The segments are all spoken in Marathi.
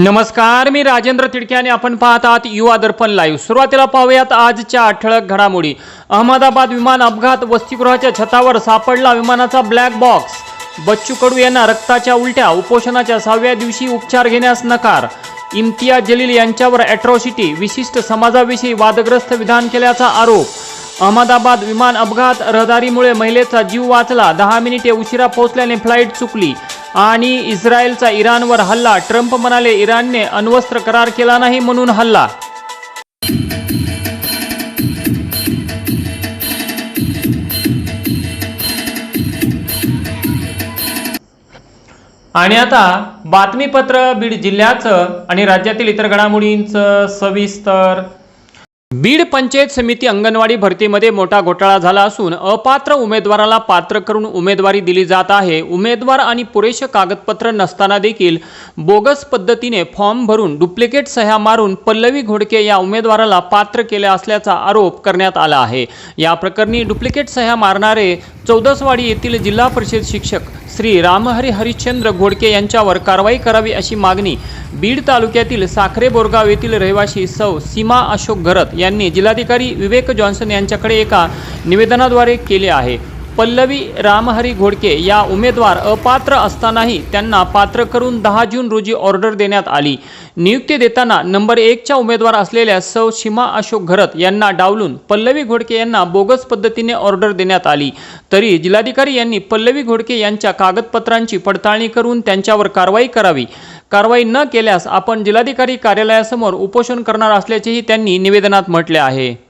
नमस्कार मी राजेंद्र तिडके आणि आपण पाहत आहात युवा दर्पण लाईव्ह सुरुवातीला पाहूयात आजच्या ठळक घडामोडी. अहमदाबाद विमान अपघात वसतिगृहाच्या छतावर सापडला विमानाचा ब्लॅक बॉक्स बच्चू कडू यांना रक्ताच्या उलट्या उपोषणाच्या सहाव्या दिवशी उपचार घेण्यास नकार. इम्तियाज जलील यांच्यावर अॅट्रॉसिटी विशिष्ट समाजाविषयी वादग्रस्त विधान केल्याचा आरोप. अहमदाबाद विमान अपघात रहदारीमुळे महिलेचा जीव वाचला दहा मिनिटे उशिरा पोहोचल्याने फ्लाईट चुकली. आणि इस्रायलचा इराणवर हल्ला. ट्रम्प म्हणाले इराणने अण्वस्त्र करार केला नाही म्हणून हल्ला. आणि आता बातमीपत्र बीड जिल्ह्याचं आणि राज्यातील इतर घडामोडींचं सविस्तर बीड पंचायत समिती अंगणवाडी भरतीमध्ये मोठा घोटाळा झाला असून अपात्र उमेदवाराला पात्र करून उमेदवारी दिली जात आहे. उमेदवार आणि पुरेसे कागदपत्र नसताना देखील बोगस पद्धतीने फॉर्म भरून डुप्लिकेट सह्या मारून पल्लवी घोडके या उमेदवाराला पात्र केले असल्याचा आरोप करण्यात आला आहे. या प्रकरणी डुप्लिकेट सह्या मारणारे चौदसवाडी येथील जिल्हा परिषद शिक्षक श्री रामहरी हरिश्चंद्र घोडके यांच्यावर कारवाई करावी अशी मागणी बीड तालुक्यातील साखरे बोरगाव येथील रहिवासी सौ सीमा अशोक घरत यांनी जिल्हाधिकारी विवेक जॉन्सन यांच्याकडे एका निवेदनाद्वारे केले आहे. पल्लवी रामहरी घोडके या उमेदवार अपात्र असतानाही त्यांना पात्र करून दहा जून रोजी ऑर्डर देण्यात आली. नियुक्ती देताना नंबर एकच्या उमेदवार असलेल्या सौ सीमा अशोक घरत यांना डावलून पल्लवी घोडके यांना बोगस पद्धतीने ऑर्डर देण्यात आली. तरी जिल्हाधिकारी यांनी पल्लवी घोडके यांच्या कागदपत्रांची पडताळणी करून त्यांच्यावर कारवाई करावी. कारवाई न केल्यास आपण जिल्हाधिकारी कार्यालयासमोर उपोषण करणार असल्याचेही त्यांनी निवेदनात म्हटले आहे.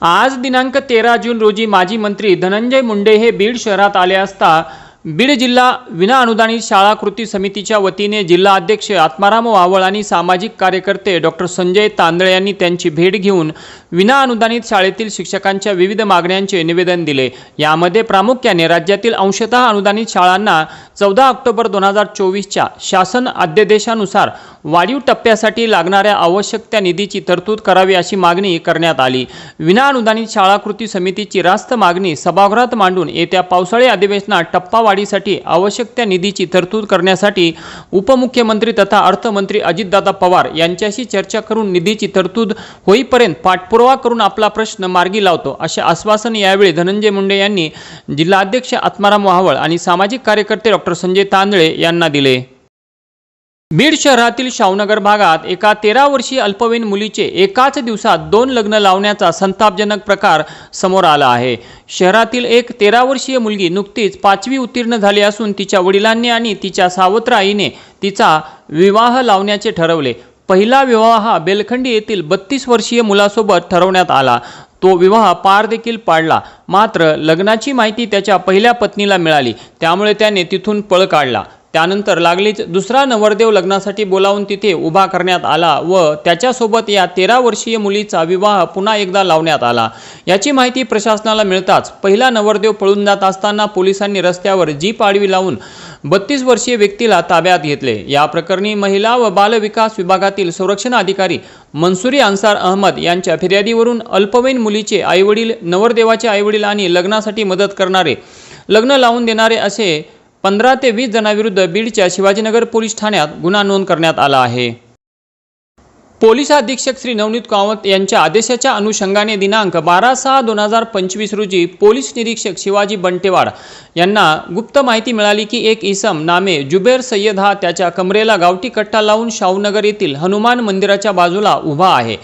आज दिनांक तेरा जून रोजी माजी मंत्री धनंजय मुंडे हे बीड शहरात आले असता बीड जिल्हा विनाअनुदानित शाळा कृती समितीच्या वतीने जिल्हा अध्यक्ष आत्माराम वावळ आणि सामाजिक कार्यकर्ते डॉक्टर संजय तांदळे यांनी त्यांची भेट घेऊन विनाअनुदानित शाळेतील शिक्षकांच्या विविध मागण्यांचे निवेदन दिले. यामध्ये प्रामुख्याने राज्यातील अंशतः अनुदानित शाळांना चौदा ऑक्टोबर दोन हजार चोवीसच्या शासन अध्यादेशानुसार वाढीव टप्प्यासाठी लागणाऱ्या आवश्यक त्या निधीची तरतूद करावी अशी मागणी करण्यात आली. विनाअनुदानित शाळा कृती समितीची रास्त मागणी सभागृहात मांडून येत्या पावसाळी अधिवेशनात टप्पा वाढीसाठी आवश्यक त्या निधीची तरतूद करण्यासाठी उपमुख्यमंत्री तथा अर्थमंत्री अजितदादा पवार यांच्याशी चर्चा करून निधीची तरतूद होईपर्यंत पाठपुरावा करून आपला प्रश्न मार्गी लावतो असे आश्वासन यावेळी धनंजय मुंडे यांनी जिल्हाध्यक्ष आत्माराम वाहवळ आणि सामाजिक कार्यकर्ते डॉक्टर संजय तांदळे यांना दिले. बीड शहरातील शावनगर भागात एका तेरा वर्षीय अल्पवयीन मुलीचे एकाच दिवसात दोन लग्न लावण्याचा संतापजनक प्रकार समोर आला आहे. शहरातील एक तेरा वर्षीय मुलगी नुकतीच पाचवी उत्तीर्ण झाली असून तिच्या वडिलांनी आणि तिच्या सावत्र आईने तिचा विवाह लावण्याचे ठरवले. पहिला विवाह हा बेलखंडी येथील बत्तीस वर्षीय मुलासोबत ठरवण्यात आला. तो विवाह पार देखील पाडला. मात्र लग्नाची माहिती त्याच्या पहिल्या पत्नीला मिळाली. त्यामुळे त्याने तिथून पळ काढला. त्यानंतर लागलीच दुसरा नवरदेव लग्नासाठी बोलावून तिथे उभा करण्यात आला व त्याच्यासोबत या तेरा वर्षीय मुलीचा विवाह पुन्हा एकदा लावण्यात आला. याची माहिती प्रशासनाला मिळताच पहिला नवरदेव पळून जात असताना पोलिसांनी रस्त्यावर जीप आडवी लावून बत्तीस वर्षीय व्यक्तीला ताब्यात घेतले. या प्रकरणी महिला व बालविकास विभागातील संरक्षण अधिकारी मनसुरी अन्सार अहमद यांच्या फिर्यादीवरून अल्पवयीन मुलीचे आईवडील नवरदेवाचे आईवडील आणि लग्नासाठी मदत करणारे लग्न लावून देणारे असे पंधरा ते वीस जणांविरुद्ध बीडच्या शिवाजीनगर पोलीस ठाण्यात गुन्हा नोंद करण्यात आला आहे. पोलीस अधीक्षक श्री नवनीत कावत यांच्या आदेशाच्या अनुषंगाने दिनांक बारा सहा दोन हजार पंचवीस रोजी पोलीस निरीक्षक शिवाजी बंटेवाड यांना गुप्त माहिती मिळाली की एक इसम नामे जुबेर सय्यद हा त्याच्या कमरेला गावठी कट्टा लावून शाहूनगर येथील हनुमान मंदिराच्या बाजूला उभा आहे.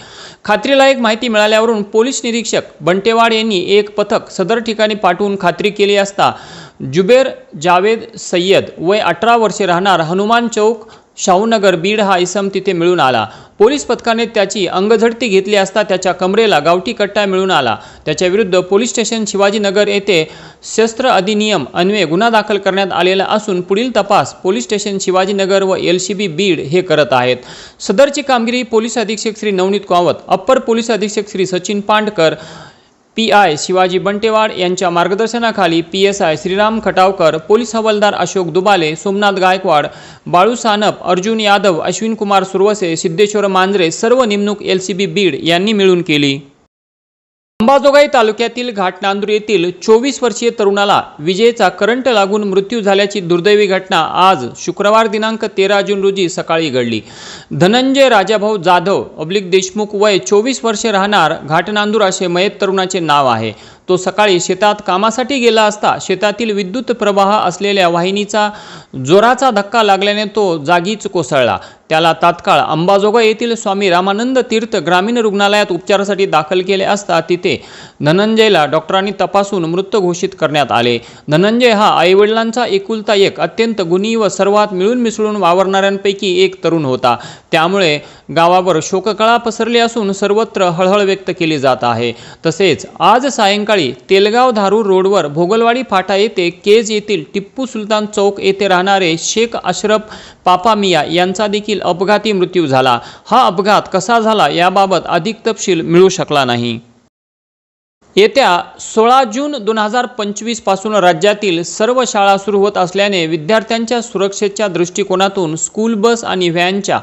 खात्रीलायक माहिती मिळाल्यावरून पोलीस निरीक्षक बंटेवाड यांनी एक पथक सदर ठिकाणी पाठवून खात्री केली असता जुबेर जावेद सय्यद वय अठरा वर्षे राहणार हनुमान चौक शाहूनगर बीड हा इसम तिथे मिळून आला. पोलीस पथकाने त्याची अंगझडती घेतली असता त्याच्या कमरेला गावठी कट्टा मिळून आला. त्याच्याविरुद्ध पोलीस स्टेशन शिवाजीनगर येथे शस्त्र अधिनियम अन्वये गुन्हा दाखल करण्यात आलेला असून पुढील तपास पोलीस स्टेशन शिवाजीनगर व एल सी बी बीड हे करत आहेत. सदरची कामगिरी पोलीस अधीक्षक श्री नवनीत कावत अप्पर पोलीस अधीक्षक श्री सचिन पांडकर पी आय शिवाजी बंटेवाड यांच्या मार्गदर्शनाखाली P S I Shriram Khatavkar police हवालदार अशोक दुबाले सोमनाथ गायकवाड बाळू सानप अर्जुन यादव अश्विन कुमार सुरवसे सिद्धेश्वर मांजरे सर्व नेमणूक एल सी बी बीड यांनी मिळून केली. अंबाजोगाई तालुक्यातील घाटनांदूर येथील चोवीस वर्षीय तरुणाला विजेचा करंट लागून मृत्यू झाल्याची दुर्दैवी घटना आज शुक्रवार दिनांक तेरा जून रोजी सकाळी घडली. धनंजय राजाभाऊ जाधव अब्लिक देशमुख वय चोवीस वर्षे राहणार घाटनांदूर असे मयत तरुणाचे नाव आहे. तो सकाळी शेतात कामासाठी गेला असता शेतातील विद्युत प्रवाह असलेल्या वाहिनीचा जोराचा धक्का लागल्याने तो जागीच कोसळला. त्याला तात्काळ अंबाजोगाई येथील स्वामी रामानंद तीर्थ ग्रामीण रुग्णालयात उपचारासाठी दाखल केले असता तिथे धनंजयला डॉक्टरांनी तपासून मृत घोषित करण्यात आले. धनंजय हा आईवडिलांचा एकुलता एक अत्यंत गुणी व सर्वात मिळून मिसळून वावरणाऱ्यांपैकी एक तरुण होता. त्यामुळे गावावर शोककळा पसरली असून सर्वत्र हळहळ व्यक्त केली जात आहे. तसेच आज सायंकाळी तेलगाव धारूर रोडवर भोगलवाडी फाटा येथे केज येथील टिप्पू सुलतान चौक येथे राहणारे शेख अशरफ पापा मिया यांचा देखील अपघाती मृत्यू झाला. हा अपघात कसा झाला याबाबत अधिक तपशील मिळू शकला नाही. येत्या सोळा जून दोन हजार पंचवीसपासून राज्यातील सर्व शाळा सुरू होत असल्याने विद्यार्थ्यांच्या सुरक्षेच्या दृष्टिकोनातून स्कूल बस आणि व्हॅनच्या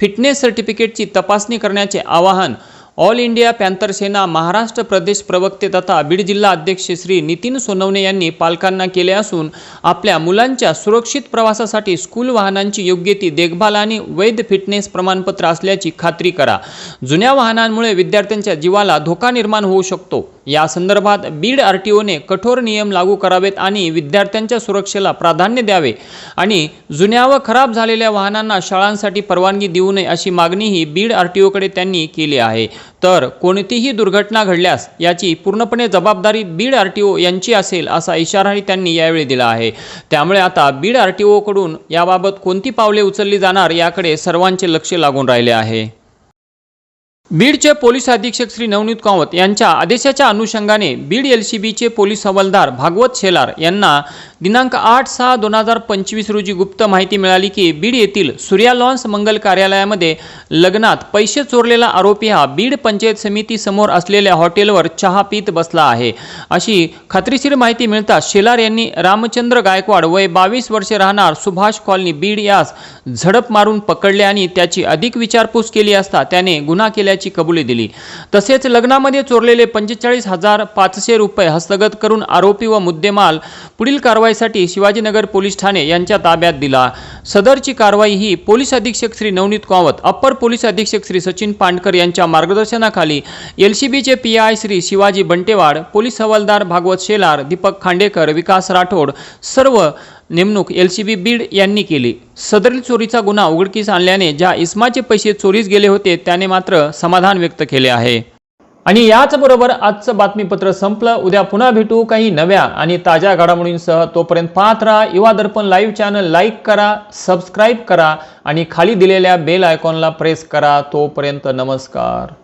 फिटनेस सर्टिफिकेटची तपासणी करण्याचे आवाहन All India Panther Sena Maharashtra प्रदेश प्रवक्ते तथा बीड जिल्हा अध्यक्ष श्री नितीन सोनवणे यांनी पालकांना केले असून आपल्या मुलांच्या सुरक्षित प्रवासासाठी स्कूल वाहनांची योग्य ती देखभाल आणि वैध फिटनेस प्रमाणपत्र असल्याची खात्री करा. जुन्या वाहनांमुळे विद्यार्थ्यांच्या जीवाला धोका निर्माण होऊ शकतो. या संदर्भात बीड आर टी ओने कठोर नियम लागू करावेत आणि विद्यार्थ्यांच्या सुरक्षेला प्राधान्य द्यावे आणि जुन्या व खराब झालेल्या वाहनांना शाळांसाठी परवानगी देऊ नये अशी मागणीही बीड आर टी ओकडे त्यांनी केली आहे. तर कोणतीही दुर्घटना घडल्यास याची पूर्णपणे जबाबदारी बीड आर टी ओ यांची असेल असा इशाराही त्यांनी यावेळी दिला आहे. त्यामुळे आता बीड आर टी ओकडून याबाबत कोणती पावले उचलली जाणार याकडे सर्वांचे लक्ष लागून राहिले आहे. बीडचे पोलीस अधीक्षक श्री नवनीत कावत यांच्या आदेशाच्या अनुषंगाने बीड एल सी बीचे पोलीस हवालदार भागवत शेलार यांना दिनांक आठ सहा दोन हजार पंचवीस रोजी गुप्त माहिती मिळाली की बीड येथील सूर्या लॉन्स मंगल कार्यालयामध्ये लग्नात पैसे चोरलेला आरोपी हा बीड पंचायत समिती समोर असलेल्या हॉटेलवर चहा पीत बसला आहे. अशी खात्रीशीर माहिती मिळताच शेलार यांनी रामचंद्र गायकवाड वय बावीस वर्षे राहणार सुभाष कॉलनी बीड यास झडप मारून पकडले आणि त्याची अधिक विचारपूस केली असता त्याने गुन्हा केल्या कबुली दिली. तसेच लग्नामध्ये चोरलेले पंचेचाळीस हजार पाचशे रुपये हस्तगत करून आरोपी व मुद्देमाल पुढील कारवाईसाठी शिवाजीनगर पोलीस ठाणे यांच्या ताब्यात दिला. सदरची कारवाई ही पोलीस अधीक्षक श्री नवनीत कावत अप्पर पोलीस अधीक्षक श्री सचिन पांडकर यांच्या मार्गदर्शनाखाली एलसीबीचे P I Shri Shivaji Bantewad police हवालदार भागवत शेलार दीपक खांडेकर विकास राठोड सर्व नेमणूक एल सी बी बीड यांनी केली. सदरील चोरीचा गुन्हा उघडकीस आणल्याने ज्या इस्माचे पैसे चोरीस गेले होते त्याने मात्र समाधान व्यक्त केले आहे. आणि याचबरोबर आजचं बातमीपत्र संपलं. उद्या पुन्हा भेटू काही नव्या आणि ताज्या घडामोडींसह. तोपर्यंत पाहत राहा Yuva Darpan live channel like करा सबस्क्राईब करा आणि खाली दिलेल्या बेल आयकॉनला प्रेस करा. तोपर्यंत नमस्कार.